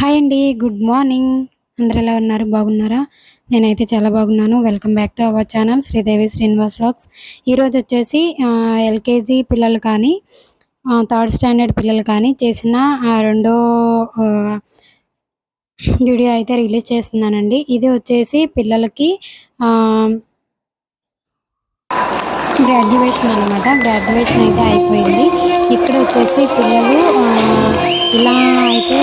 Hi అండి good morning అందరు ఎలా ఉన్నారు బాగున్నారా నేనైతే చాలా బాగున్నాను welcome back to our channel Sridevi Srinivas lakhs ఈరోజు వచ్చేసి ఎల్కేజీ పిల్లలు కానీ థర్డ్ స్టాండర్డ్ పిల్లలు కానీ చేసిన రెండో వీడియో అయితే రిలీజ్ చేస్తున్నానండి ఇది వచ్చేసి పిల్లలకి గ్రాడ్యుయేషన్ అనమాట గ్రాడ్యుయేషన్ అయితే అయిపోయింది ఇక్కడ వచ్చేసి పిల్లలు ఇలా అయితే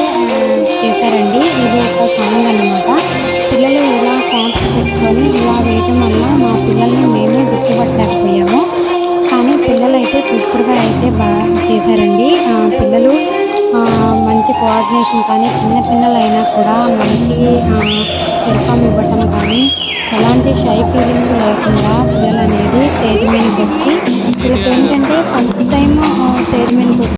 చేశారండి ఇది ఒక సాంగ్ అనమాట పిల్లలు ఇలా క్యాప్స్ పెట్టుకొని ఇలా వేయటం వల్ల మా పిల్లల్ని మేమే గుర్తుపట్టలేకపోయాము కానీ పిల్లలు అయితే సూపర్గా అయితే బాగా చేశారండి పిల్లలు మంచి కోఆర్డినేషన్ కానీ చిన్న పిల్లలైనా కూడా మంచి పెర్ఫామ్ ఇవ్వటం కానీ ఎలాంటి షై ఫీలింగ్ లేకుండా పిల్లలు అనేది స్టేజ్ మీదకి వచ్చి వీళ్ళకి ఏంటంటే ఫస్ట్ టైం స్టేజ్ మీదకి వచ్చి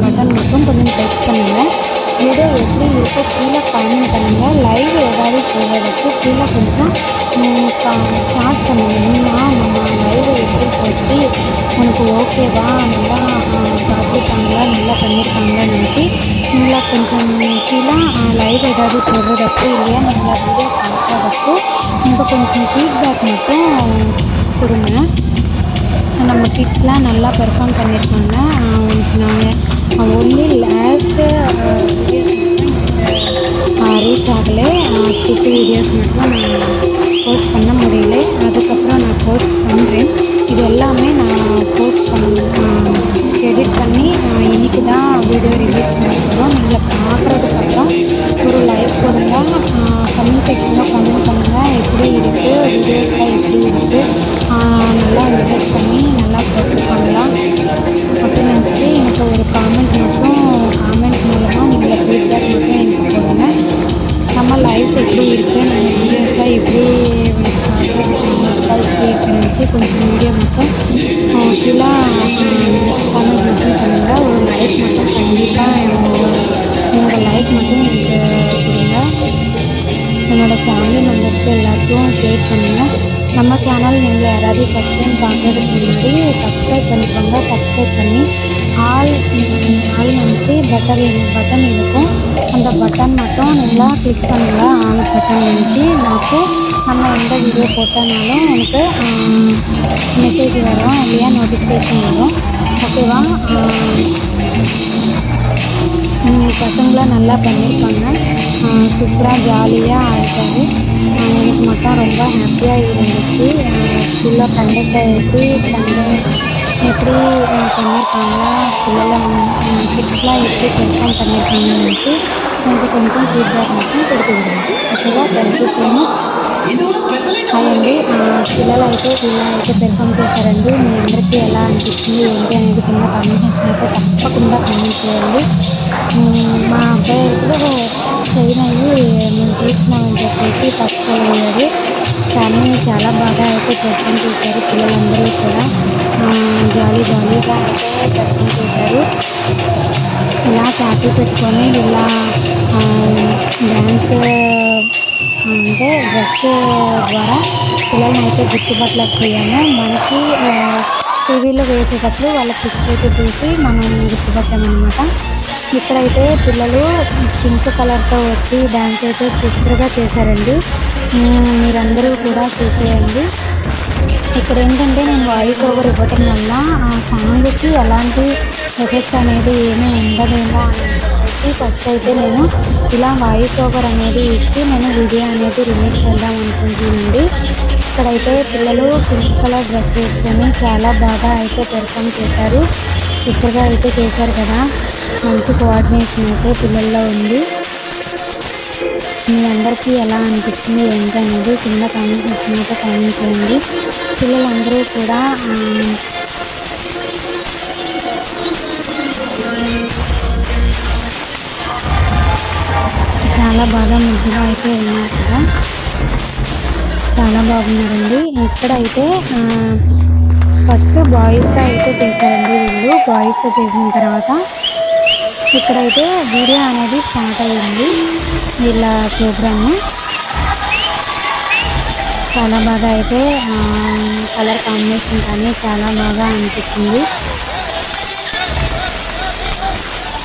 மட்டன் மட்டும் கொஞ்சம் டெஸ்ட் பண்ணுங்கள் வீடியோ எப்படி இருக்கோ கீழே கமெண்ட் பண்ணுங்கள் லைவ் ஏதாவது போகிறதுக்கு கீழே கொஞ்சம் சாட் பண்ணுங்கள் நம்ம லைவ் எப்படி போச்சு உனக்கு ஓகேவா நல்லா பார்த்துருக்காங்களா நல்லா பண்ணியிருக்காங்களா நினச்சி நல்லா கொஞ்சம் கீழே லைவ் ஏதாவது போடுறதப்போ இல்லையா நல்லா வீடியோ பார்க்குறதப்போ உங்கள் கொஞ்சம் ஃபீட்பேக் மட்டும் கொடுங்க நம்ம கிட்ஸ்லாம் நல்லா பெர்ஃபார்ம் பண்ணியிருக்காங்க நாங்கள் ஒன்லி லாஸ்ட்டு ரீச் ஆகலை ஸ்கிப் வீடியோஸ் மட்டும் நான் போஸ்ட் பண்ண முடியல அதுக்கப்புறம் நான் போஸ்ட் பண்ணுறேன் இது எல்லாமே நான் போஸ்ட் என்னோடய ஃபேமிலி மெம்பர்ஸ்க்கு எல்லாருக்கும் ஷேர் பண்ணுங்கள் நம்ம சேனல் நீங்கள் யாராவது ஃபஸ்ட் டைம் பார்க்குறதுக்கு முன்னாடி சப்ஸ்கிரைப் பண்ணிக்கோங்க சப்ஸ்கிரைப் பண்ணி ஆல் ஆல் நினச்சி பட்டன் பட்டன் இருக்கும் அந்த பட்டன் மட்டும் நல்லா கிளிக் பண்ணுங்கள் ஆல் பட்டன் நினச்சி நமக்கு நம்ம எந்த வீடியோ போட்டனாலும் எனக்கு மெசேஜ் வரும் இல்லையா நோட்டிஃபிகேஷன் வரும் ஓகேவா பசங்களாம் நல்லா பண்ணியிருப்பாங்க சூப்பராக ஜாலியாக ஆகிட்டாரு எனக்கு மட்டும் ரொம்ப ஹாப்பியாக இருந்துச்சு ஸ்கூலில் கண்டக்டர் எப்படி கண்ட எப்படி பண்ணியிருக்காங்களா பிள்ளைலாம் கிட்ஸ்லாம் எப்படி பெர்ஃபார்ம் பண்ணியிருக்காங்கன்னு நினச்சி எனக்கு కొంచెం ఫీడ్బ్యాక్ మొత్తం కొడుతూ విడండి ఓకేగా thank you so much hi అండి పిల్లలు అయితే ఇలా అయితే పెర్ఫామ్ చేశారండి మీ అందరికీ ఎలా అనిపించింది ఏంటి అనేది కింద కామెంట్ సెక్షన్ అయితే తప్పకుండా కామెంట్ చేయండి మా అబ్బాయి అయితే షైన్ అయ్యి మేము చూస్తున్నామని చెప్పేసి పక్కకు వెళ్ళాడు కానీ చాలా బాగా అయితే పెర్ఫామ్ చేశారు పిల్లలందరూ కూడా జాలీ జాలీగా అయితే పెర్ఫామ్ చేశారు ఇలా క్యాపిల్ పెట్టుకొని ఇలా డ్యాన్స్ అంటే డ్రెస్ ద్వారా పిల్లల్ని అయితే గుర్తుపట్టలేకపోయాము మనకి టీవీలో వేసేటప్పుడు వాళ్ళ పిక్స్ అయితే చూసి మనం గుర్తుపట్టామన్నమాట ఇక్కడైతే పిల్లలు పింక్ కలర్తో వచ్చి డ్యాన్స్ అయితే సూపర్గా చేశారండి మీరందరూ కూడా చూసేయండి ఇక్కడ ఏంటంటే నేను వాయిస్ ఓవర్ ఇవ్వటం వల్ల ఆ సాంగ్కి ఎలాంటి ఎఫెక్ట్ అనేది ఏమీ ఉండదేమో అని వచ్చేసి ఫస్ట్ అయితే నేను ఇలా వాయిస్ ఓవర్ అనేది ఇచ్చి నేను వీడియో అనేది రిలీజ్ చేద్దాం అనుకుంటుంది ఇక్కడైతే పిల్లలు పింక్ కలర్ డ్రెస్ వేసుకొని చాలా బాగా అయితే పెర్ఫామ్ చేశారు సూపర్గా అయితే చేశారు కదా మంచి కోఆర్డినేషన్ అయితే పిల్లల్లో ఉంది మీ అందరికీ ఎలా అనిపించింది ఏంటనేది కింద కామెంట్ చేసినట్టు అయితే కామెంట్ చేయండి పిల్లలందరూ కూడా చాలా బాగా ముద్దుగా అయితే ఉన్నారు కదా చాలా బాగున్నారండి ఇక్కడైతే ఫస్ట్ బాయ్స్తో అయితే చేశారండి వీళ్ళు బాయ్స్తో చేసిన తర్వాత ఇక్కడైతే వీడియో అనేది స్టార్ట్ అయ్యింది వీళ్ళ ప్రోగ్రాము చాలా బాగా అయితే కలర్ కాంబినేషన్ కానీ చాలా బాగా అనిపించింది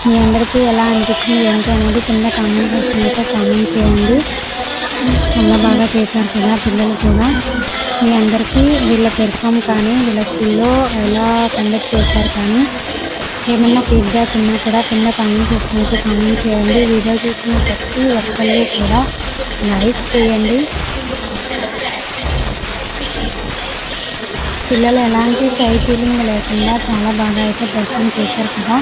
మీ అందరికీ ఎలా అనిపించింది ఏంటి అనేది కింద కామెంట్ సెక్షన్ కామెంట్ చేయండి చాలా బాగా చేశారు కదా పిల్లలు కూడా మీ అందరికీ వీళ్ళ పెర్ఫామ్ కానీ వీళ్ళ స్కూల్లో ఎలా కండక్ట్ చేశారు కానీ ఏమైనా ఫీడ్బ్యాక్ ఉన్నా కూడా కింద కామెంట్ సెక్షన్ కామెంట్ చేయండి వీడియో చూసిన ప్రతి ఒక్కళ్ళు కూడా లైక్ చేయండి పిల్లలు ఎలాంటి సైడ్ ఫీలింగ్ లేకుండా చాలా బాగా అయితే ప్రయత్నం చేశారు కదా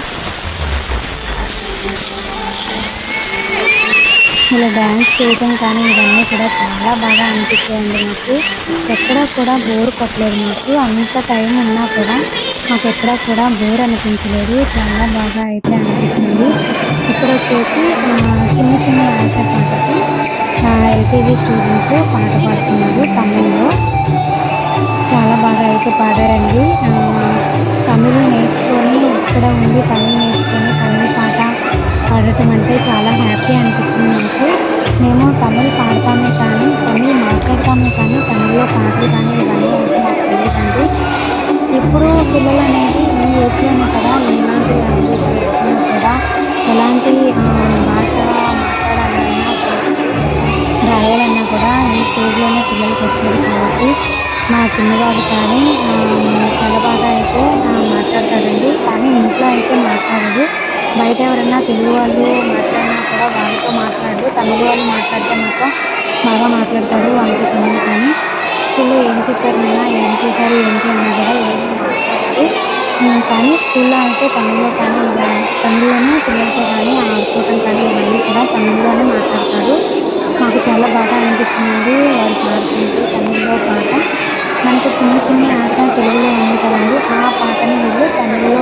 ఇలా డ్యాన్స్ చేయటం కానీ ఇవన్నీ కూడా చాలా బాగా అనిపించాయండి నాకు ఎక్కడా కూడా బోర్ కొట్టలేదు నాకు అంత టైం ఉన్నా కూడా నాకు ఎక్కడా కూడా బోర్ అనిపించలేదు చాలా బాగా అయితే అనిపించింది ఇక్కడ వచ్చేసి చిన్న చిన్న ఆశ పాటకి ఎల్కేజీ స్టూడెంట్స్ పాట పాడుతున్నారు తమిళ్లో చాలా బాగా అయితే పాడారండి తమిళ్ నేర్చుకొని ఇక్కడ ఉండి తమిళ్ పాడటం అంటే చాలా హ్యాపీ అనిపించింది నాకు మేము తమిళ్ పాడతామే కానీ తమిళ్ మాట్లాడతామే కానీ తమిళ్లో పాటలు కానీ ఇవన్నీ అయితే మాకు తెలియదండి ఇప్పుడు పిల్లలు అనేది ఈ ఏజ్లోనే కదా ఏలాంటి లాంగ్వేజ్ నేర్చుకున్నా కూడా ఎలాంటి భాష మాట్లాడాలన్నా రాయాలన్నా కూడా ఈ స్టేజ్లోనే పిల్లలకి వచ్చేది కాబట్టి మా చిన్నబాబు కానీ చాలా బాగా బయట ఎవరన్నా తెలుగు వాళ్ళు మాట్లాడినా కూడా వాళ్ళతో మాట్లాడు తమిళ వాళ్ళు మాట్లాడితే మాత్రం బాగా మాట్లాడతాడు వాళ్ళతో పిల్లలు కానీ స్కూల్లో ఏం చెప్పారు నాన్న ఏం చేశారు ఏంటి అన్నా కూడా ఏమి మాట్లాడదు కానీ స్కూల్లో అయితే తమిళ్లో కానీ తమిళ్లోనే పిల్లలతో కానీ ఆడుకోవటం కానీ ఇవన్నీ కూడా తమిళ్లోనే మాట్లాడతాడు మాకు చాలా బాగా అనిపించింది వాళ్ళు పాడుతుంటే తమిళ్లో పాట మనకి చిన్న చిన్న ఆశ తెలుగులో ఉంది కదండి ఆ పాటని వీళ్ళు తమిళ్లో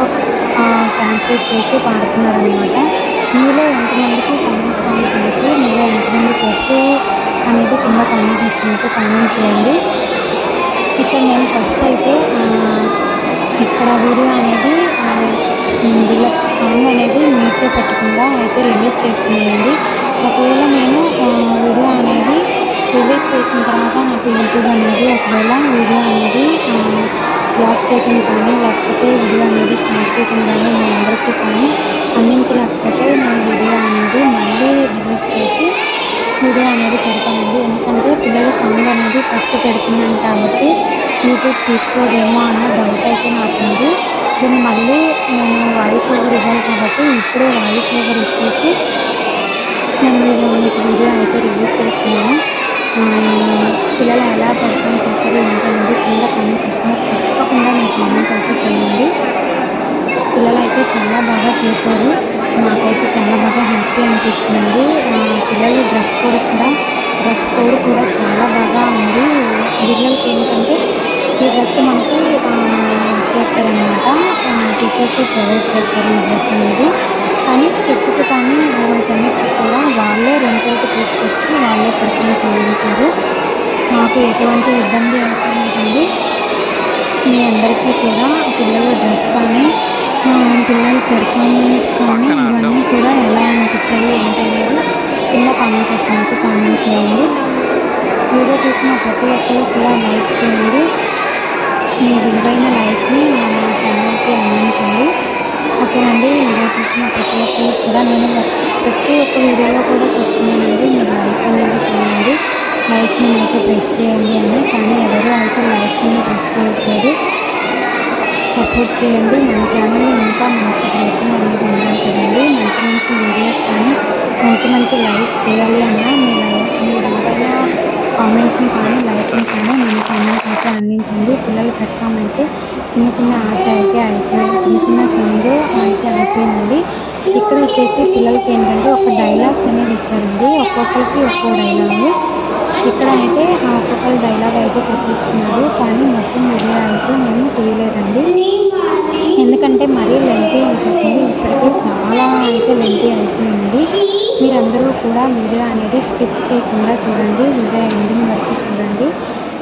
ట్రాన్స్లేట్ చేసి పాడుతున్నారు అనమాట మీలో ఎంతమందికి తమిళ సాంగ్ తెలుసు మీలో ఎంతమందికి వచ్చు అనేది కింద కామెంట్ సెక్షన్ అయితే కామెంట్ చేయండి ఇక్కడ నేను ఫస్ట్ అయితే ఇక్కడ వీడియో అనేది వీళ్ళ సాంగ్ అనేది మీట్లో పెట్టకుండా అయితే రిలీజ్ చేస్తున్నానండి ఒకవేళ నేను వీడియో అనేది రిలీజ్ చేసిన తర్వాత నాకు యూట్యూబ్ అనేది ఒకవేళ వీడియో అనేది బ్లాక్ చేయటం కానీ లేకపోతే వీడియో అనేది స్టార్ట్ చేయటం కానీ మీ అందరికీ కానీ అందించలేకపోతే నేను వీడియో అనేది మళ్ళీ రిలీజ్ చేసి వీడియో అనేది పెడతానండి ఎందుకంటే పిల్లల సాంగ్ అనేది ఫస్ట్ పెడుతున్నాను కాబట్టి యూట్యూబ్ తీసుకోదేమో అన్న డౌట్ అయితే నాకు ఉంది దీన్ని మళ్ళీ నేను వాయిస్ ఓవర్ ఇవ్వాలి కాబట్టి ఇప్పుడే వాయిస్ ఓవర్ ఇచ్చేసి నేను మీకు వీడియో అయితే రిలీజ్ చేస్తున్నాను పిల్లలు ఎలా పర్ఫామ్ చేశారు అనేది కింద కామెంట్ చేస్తున్నారు తప్పకుండా మీ కామెంట్ అయితే చేయండి పిల్లలు అయితే చాలా బాగా చేశారు మాకైతే చాలా బాగా హ్యాపీ అనిపించిందండి పిల్లలు డ్రెస్ కోడ్ కూడా డ్రెస్ కోడ్ కూడా చాలా బాగా ఉంది పిల్లలకి ఏంటంటే ఈ డ్రెస్ మనకి ఇచ్చేస్తారనమాట టీచర్స్ ప్రొవైడ్ చేస్తారు ఈ డ్రెస్ అనేది కానీ స్కిప్ అందుకని కానీ వాటన్నిటికీ కూడా వాళ్ళే రెంట్కి తీసుకొచ్చి వాళ్ళే పర్ఫామ్ చేయించారు మాకు ఎటువంటి ఇబ్బంది అయితే లేదండి మీ అందరికీ కూడా పిల్లల డ్రెస్ కానీ పిల్లల పెర్ఫార్మెన్స్ కానీ ఇవన్నీ కూడా ఎలా అనిపించాయి అనేది కింద కామెంట్ సెక్షన్ అయితే కామెంట్ చేయండి వీడియో చూసిన ప్రతి ఒక్కరు కూడా లైక్ చేయండి మీ విలువైన లైక్ని మన ఛానల్కి అందించండి ఓకేనండి వీడియో చూసిన ప్రతి ఒక్కరికి కూడా నేను ప్రతి ఒక్క వీడియోలో కూడా చెప్తున్నానండి మీరు లైక్ అనేది చేయండి లైక్ మీద అయితే ప్రెస్ చేయండి అని కానీ ఎవరు అయితే లైక్ మీద ప్రెస్ చేయట్లేదు సపోర్ట్ చేయండి మన ఛానల్ ఇంకా మంచి గ్రోతింగ్ అనేది ఉండాలి కదండి మంచి మంచి వీడియోస్ కానీ మంచి మంచి లైఫ్ చేయాలి అన్న మీ లైఫ్ మీ విలువైన కామెంట్ని కానీ లైక్ని కానీ మన ఛానల్కి అయితే అందించండి పిల్లల ప్లాట్ఫామ్ అయితే చిన్న చిన్న ఆశ అయితే అయిపోయింది చిన్న చిన్న సౌండ్ అయితే అయిపోయిందండి ఇక్కడ వచ్చేసి పిల్లలకి ఏంటంటే ఒక డైలాగ్స్ అనేది ఇచ్చారండి ఒక్కొక్కరికి ఒక్కో డైలాగ్ ఇక్కడ అయితే ఒక్కొక్కరు డైలాగ్ అయితే చెప్పిస్తున్నారు కానీ మొత్తం మీడియా అయితే మేము తీయలేదండి ఎందుకంటే మరీ లెంతీ అయిపోతుంది చాలా అయితే లెంతీ అయిపోయింది మీరందరూ కూడా వీడియో అనేది స్కిప్ చేయకుండా చూడండి వీడియో ఎండింగ్ వరకు చూడండి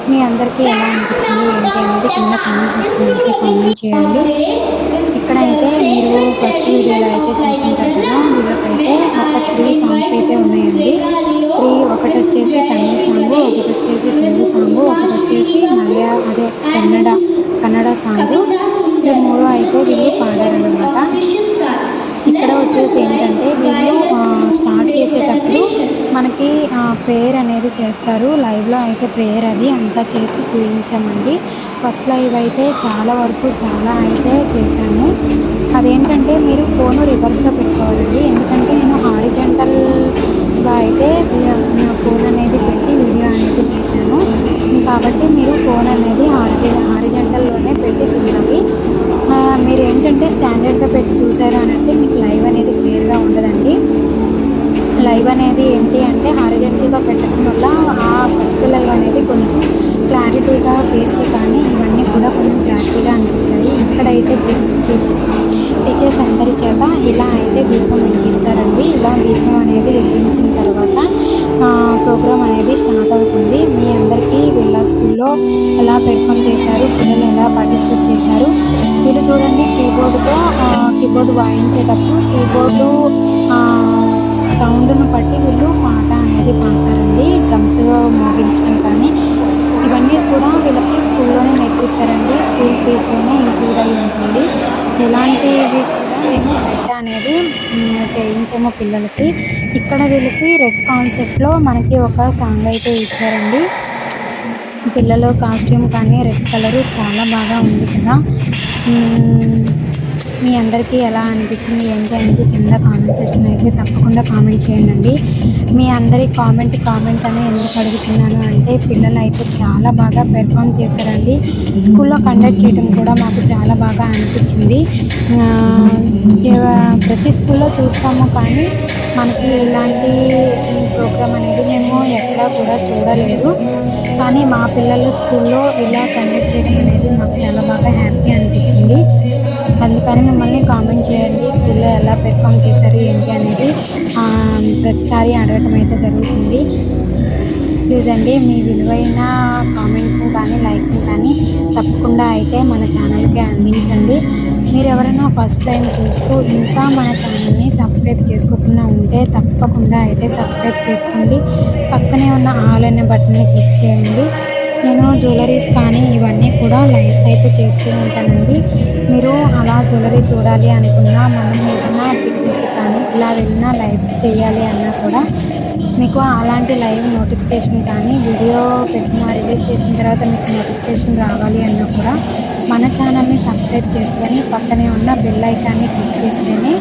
మీ అందరికీ ఎలా అనిపించింది ఏంటి అనేది కింద కామెంట్ అయితే కామెంట్ చేయండి ఇక్కడైతే మీరు ఫస్ట్ వీడియోలో అయితే చూసుకుంటారు కదా వీళ్ళకైతే ఒక త్రీ సాంగ్స్ అయితే ఉన్నాయండి త్రీ ఒకటి వచ్చేసి తమిళ సాంగ్ ఒకటి వచ్చేసి తెలుగు సాంగ్ ఒకటి వచ్చేసి మలయా అదే కన్నడ కన్నడ సాంగ్ ఈ మూడో అయితే వీళ్ళు పాడారనమాట చేసేటప్పుడు మనకి ప్రేయర్ అనేది చేస్తారు లైవ్లో అయితే ప్రేయర్ అది అంతా చేసి చూపించామండి ఫస్ట్ లైవ్ అయితే చాలా వరకు చాలా అయితే చేశాము అదేంటంటే మీరు ఫోన్ రివర్స్లో పెట్టుకోవాలండి ఎందుకంటే నేను హారిజెంటల్గా అయితే నా ఫోన్ అనేది పెట్టి వీడియో అనేది తీశాను కాబట్టి మీరు ఫోన్ అనేది హారి హారిజెంటల్లోనే పెట్టి చూడాలి మీరు ఏంటంటే స్టాండర్డ్గా పెట్టి చూసారు అనంటే మీకు లైవ్ అనేది క్లియర్గా ఉండదండి లైవ్ అనేది ఏంటి అంటే హారిజెంటల్గా పెట్టడం వల్ల ఆ ఫస్ట్ లైవ్ అనేది కొంచెం క్లారిటీగా ఫేస్లు కానీ ఇవన్నీ కూడా కొంచెం క్లారిటీగా అనిపించాయి ఇక్కడైతే టీచర్స్ అందరి చేత ఇలా అయితే దీపం వెలిగిస్తారండి ఇలా దీపం అనేది వెలిగించిన తర్వాత ప్రోగ్రామ్ అనేది స్టార్ట్ అవుతుంది మీ అందరికీ వీళ్ళ స్కూల్లో ఎలా పెర్ఫామ్ చేశారు పిల్లలు ఎలా పార్టిసిపేట్ చేశారు మీరు చూడండి కీబోర్డుతో కీబోర్డ్ వాయించేటప్పుడు కీబోర్డు సౌండ్ను బట్టి వీళ్ళు పాట అనేది పాడతారండి డ్రమ్స్ మోగించడం కానీ ఇవన్నీ కూడా వీళ్ళకి స్కూల్లోనే నేర్పిస్తారండి స్కూల్ ఫీజులోనే ఇంక్లూడ్ అయి ఉంటుంది ఇలాంటివి మేము బయట అనేది చేయించాము పిల్లలకి ఇక్కడ వీళ్ళకి రెడ్ కాన్సెప్ట్లో మనకి ఒక సాంగ్ అయితే ఇచ్చారండి పిల్లలు కాస్ట్యూమ్ కానీ రెడ్ కలర్ చాలా బాగా ఉంది కదా మీ అందరికీ ఎలా అనిపించింది ఏంటి అనేది కింద కామెంట్ సెక్షన్ అయితే తప్పకుండా కామెంట్ చేయండి మీ అందరి కామెంట్ కామెంట్ అని ఎందుకు అడుగుతున్నాను అంటే పిల్లలు అయితే చాలా బాగా పెర్ఫామ్ చేశారండి స్కూల్లో కండక్ట్ చేయడం కూడా మాకు చాలా బాగా అనిపించింది ప్రతి స్కూల్లో చూస్తాము కానీ మనకి ఇలాంటి ప్రోగ్రామ్ అనేది మేము ఎక్కడా కూడా చూడలేదు కానీ మా పిల్లల స్కూల్లో ఇలా కండక్ట్ చేయడం అనేది మాకు చాలా బాగా హ్యాపీ అనిపించింది అందుకని మిమ్మల్ని కామెంట్ చేయండి స్కూల్లో ఎలా పెర్ఫామ్ చేశారు ఏంటి అనేది ప్రతిసారి అడగటం అయితే జరుగుతుంది ప్లీజ్ అండి మీ విలువైన కామెంట్ని కానీ లైక్ని కానీ తప్పకుండా అయితే మన ఛానల్కి అందించండి మీరు ఎవరైనా ఫస్ట్ టైం చూస్తూ ఇంకా మన ఛానల్ని సబ్స్క్రైబ్ చేసుకోకుండా ఉంటే తప్పకుండా అయితే సబ్స్క్రైబ్ చేసుకోండి పక్కనే ఉన్న ఆల్ అనే బటన్ని క్లిక్ చేయండి నేను జ్యువెలరీస్ కానీ ఇవన్నీ కూడా లైవ్స్ అయితే చేస్తూ ఉంటానండి మీరు అలా జ్యువెలరీ చూడాలి అనుకున్నా మనం ఏదైనా పిక్నిక్ కానీ ఇలా వెళ్ళినా లైవ్స్ చేయాలి అన్నా కూడా మీకు అలాంటి లైవ్ నోటిఫికేషన్ కానీ వీడియో పెట్టిన రిలీజ్ చేసిన తర్వాత మీకు నోటిఫికేషన్ రావాలి అన్నా కూడా మన ఛానల్ని సబ్స్క్రైబ్ చేసుకొని పక్కనే ఉన్న బెల్ ఐకాన్ని క్లిక్ చేస్తేనే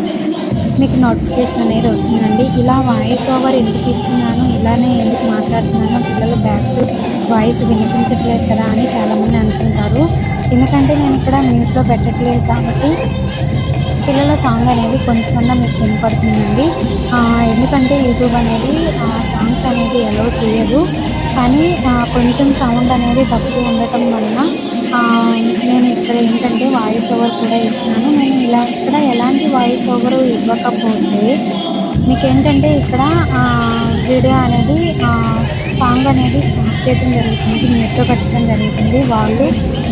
మీకు నోటిఫికేషన్ అనేది వస్తుందండి ఇలా వాయిస్ ఓవర్ ఎందుకు ఇస్తున్నాను ఇలానే ఎందుకు మాట్లాడుతున్నాను పిల్లలు బ్యాక్ వాయిస్ వినిపించట్లేదు కదా అని చాలామంది అనుకుంటారు ఎందుకంటే నేను ఇక్కడ మ్యూట్లో పెట్టట్లేదు కాబట్టి పిల్లల సాంగ్ అనేది కొంచెమన్నా మీకు వినపడుతుందండి ఎందుకంటే యూట్యూబ్ అనేది సాంగ్స్ అనేది ఎలా చేయదు కానీ కొంచెం సౌండ్ అనేది తక్కువ ఉండటం వలన నేను ఇక్కడ ఏంటంటే వాయిస్ ఓవర్ కూడా ఇస్తున్నాను నేను ఇలా ఇక్కడ ఎలాంటి వాయిస్ ఓవర్ ఇవ్వకపోతే మీకేంటంటే ఇక్కడ వీడియో అనేది సాంగ్ అనేది స్టార్ట్ చేయడం జరుగుతుంది మీతో కట్టడం జరుగుతుంది వాళ్ళు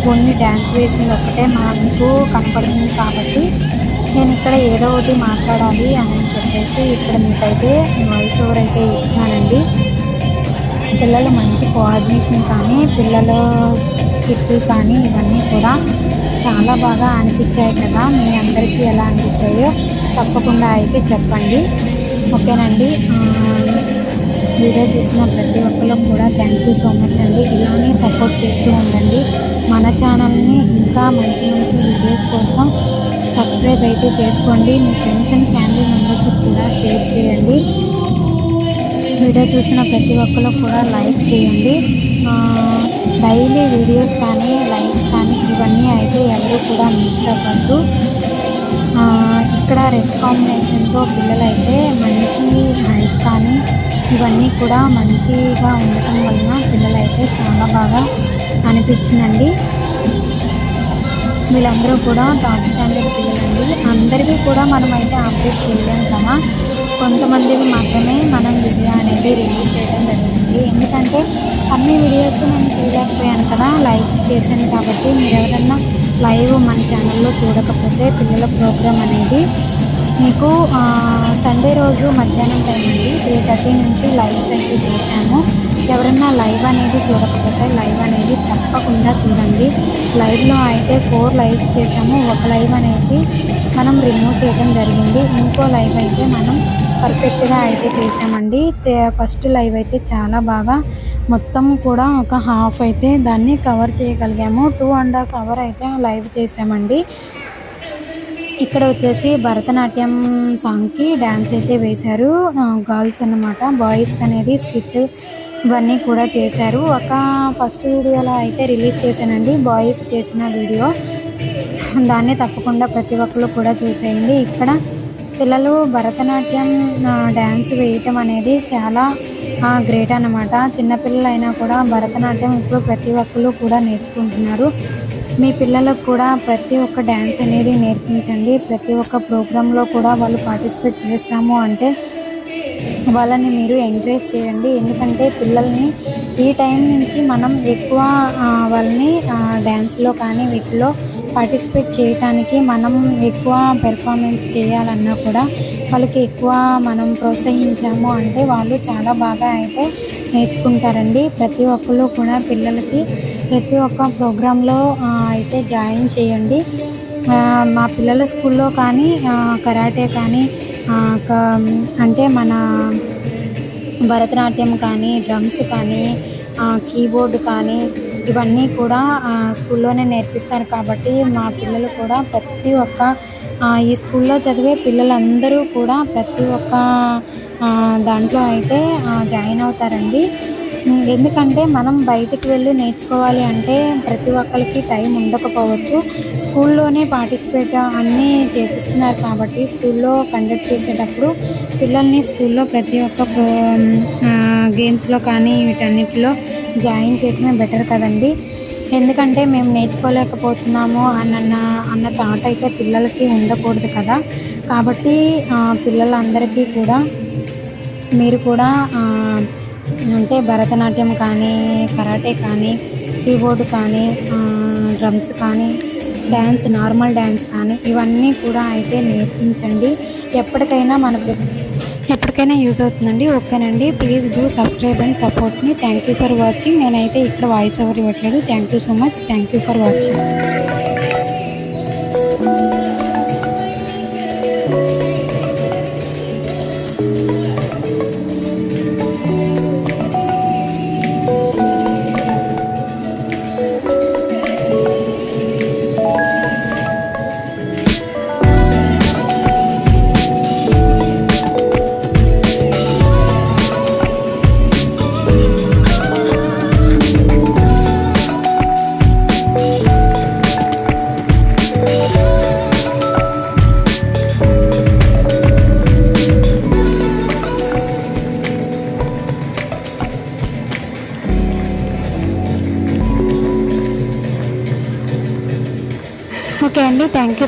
కొన్ని డ్యాన్స్ వేసింది ఒకటే మీకు కనపడుతుంది కాబట్టి నేను ఇక్కడ ఏదో ఒకటి మాట్లాడాలి అని చెప్పేసి ఇక్కడ మీకైతే వాయిస్ ఓవర్ అయితే ఇస్తున్నానండి పిల్లలు మంచి కోఆర్డినేషన్ కానీ పిల్లలు స్కిట్ కానీ ఇవన్నీ కూడా చాలా బాగా అనిపించాయి కదా మీ అందరికీ ఎలా అనిపించాయో తప్పకుండా అయితే చెప్పండి ఓకేనండి వీడియో చూసిన ప్రతి ఒక్కరికి కూడా థ్యాంక్ యూ సో మచ్ అండి ఇలానే సపోర్ట్ చేస్తూ ఉండండి మన ఛానల్ని ఇంకా మంచి మంచి వీడియోస్ కోసం సబ్స్క్రైబ్ అయితే చేసుకోండి మీ ఫ్రెండ్స్ అండ్ ఫ్యామిలీ మెంబర్స్కి కూడా షేర్ చేయండి వీడియో చూసిన ప్రతి ఒక్కరు కూడా లైక్ చేయండి డైలీ వీడియోస్ కానీ లైక్స్ కానీ ఇవన్నీ అయితే ఎవరు కూడా మిస్ అవ్వద్దు రెడ్ కాంబినేషన్తో పిల్లలైతే మంచి హైట్ కానీ ఇవన్నీ కూడా మంచిగా ఉండటం వలన పిల్లలైతే చాలా బాగా అనిపించిందండి వీళ్ళందరూ కూడా థర్డ్ స్టాండర్డ్ పిల్లలండి అందరివి కూడా మనమైతే అప్డేట్ చేయలేము కదా కొంతమందివి మాత్రమే మనం వీడియో అనేది రిలీజ్ చేయడం జరిగింది ఎందుకంటే అన్ని వీడియోస్ నేను చూడలేకపోయాను కదా లైవ్స్ చేశాను కాబట్టి మీరు ఎవరన్నా లైవ్ మన ఛానల్లో చూడకపోతే పిల్లల ప్రోగ్రామ్ అనేది మీకు సండే రోజు మధ్యాహ్నం టైం అండి త్రీ థర్టీ నుంచి లైవ్స్ అయితే చేశాము ఎవరన్నా లైవ్ అనేది చూడకపోతే లైవ్ అనేది తప్పకుండా చూడండి లైవ్లో అయితే ఫోర్ లైవ్స్ చేశాము ఒక లైవ్ అనేది మనం రిమూవ్ చేయడం జరిగింది ఇంకో లైవ్ అయితే మనం పర్ఫెక్ట్గా అయితే చేసామండి ఫస్ట్ లైవ్ అయితే చాలా బాగా మొత్తం కూడా ఒక హాఫ్ అయితే దాన్ని కవర్ చేయగలిగాము టూ అండ్ హాఫ్ అవర్ అయితే లైవ్ చేసామండి ఇక్కడ వచ్చేసి భరతనాట్యం సాంగ్కి డ్యాన్స్ అయితే వేశారు గర్ల్స్ అనమాట బాయ్స్ అనేది స్కిట్ ఇవన్నీ కూడా చేశారు ఒక ఫస్ట్ వీడియోలో అయితే రిలీజ్ చేశానండి బాయ్స్ చేసిన వీడియో దాన్ని తప్పకుండా ప్రతి ఒక్కరు కూడా చూసేయండి ఇక్కడ పిల్లలు భరతనాట్యం డ్యాన్స్ వేయటం అనేది చాలా గ్రేట్ అనమాట చిన్నపిల్లలైనా కూడా భరతనాట్యం ఇప్పుడు ప్రతి ఒక్కరు కూడా నేర్చుకుంటున్నారు మీ పిల్లలకు కూడా ప్రతి ఒక్క డ్యాన్స్ అనేది నేర్పించండి ప్రతి ఒక్క ప్రోగ్రాంలో కూడా వాళ్ళు పార్టిసిపేట్ చేస్తాము అంటే వాళ్ళని మీరు ఎంకరేజ్ చేయండి ఎందుకంటే పిల్లల్ని ఈ టైం నుంచి మనం ఎక్కువ వాళ్ళని డ్యాన్స్లో కానీ వీటిలో పార్టిసిపేట్ చేయటానికి మనం ఎక్కువ పెర్ఫార్మెన్స్ చేయాలన్నా కూడా వాళ్ళకి ఎక్కువ మనం ప్రోత్సహించాము అంటే వాళ్ళు చాలా బాగా అయితే నేర్చుకుంటారండి ప్రతి ఒక్కళ్ళు కూడా పిల్లలకి ప్రతి ఒక్క ప్రోగ్రాంలో అయితే జాయిన్ చేయండి మా పిల్లల స్కూల్లో కానీ కరాటే కానీ అంటే మన భరతనాట్యం కానీ డ్రమ్స్ కానీ కీబోర్డ్ కానీ ఇవన్నీ కూడా స్కూల్లోనే నేర్పిస్తారు కాబట్టి మా పిల్లలు కూడా ప్రతి ఒక్క ఈ స్కూల్లో చదివే పిల్లలందరూ కూడా ప్రతి ఒక్క దాంట్లో అయితే జాయిన్ అవుతారండి ఎందుకంటే మనం బయటికి వెళ్ళి నేర్చుకోవాలి అంటే ప్రతి ఒక్కరికి టైం ఉండకపోవచ్చు స్కూల్లోనే పార్టిసిపేట్ అన్నీ చేపిస్తున్నారు కాబట్టి స్కూల్లో కండక్ట్ చేసేటప్పుడు పిల్లల్ని స్కూల్లో ప్రతి ఒక్క గేమ్స్లో కానీ వీటన్నిటిలో జాయిన్ చేయటమే బెటర్ కదండి ఎందుకంటే మేము నేర్చుకోలేకపోతున్నాము అన్న అన్న థాట్ అయితే పిల్లలకి ఉండకూడదు కదా కాబట్టి పిల్లలందరికీ కూడా మీరు కూడా అంటే భరతనాట్యం కానీ కరాటే కానీ కీబోర్డు కానీ డ్రమ్స్ కానీ డ్యాన్స్ నార్మల్ డ్యాన్స్ కానీ ఇవన్నీ కూడా అయితే నేర్పించండి ఎప్పటికైనా మన ఎప్పటికైనా యూజ్ అవుతుందండి ఓకేనండి ప్లీజ్ డూ సబ్స్క్రైబ్ అండ్ సపోర్ట్ని థ్యాంక్ యూ ఫర్ వాచింగ్ నేనైతే ఇక్కడ వాయిస్ ఓవర్ ఇవ్వట్లేదు thank you so much thank you for watching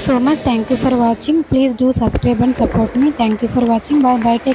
So much. Thank you for watching. Please do subscribe and support me. Thank you for watching. Bye bye. Take care.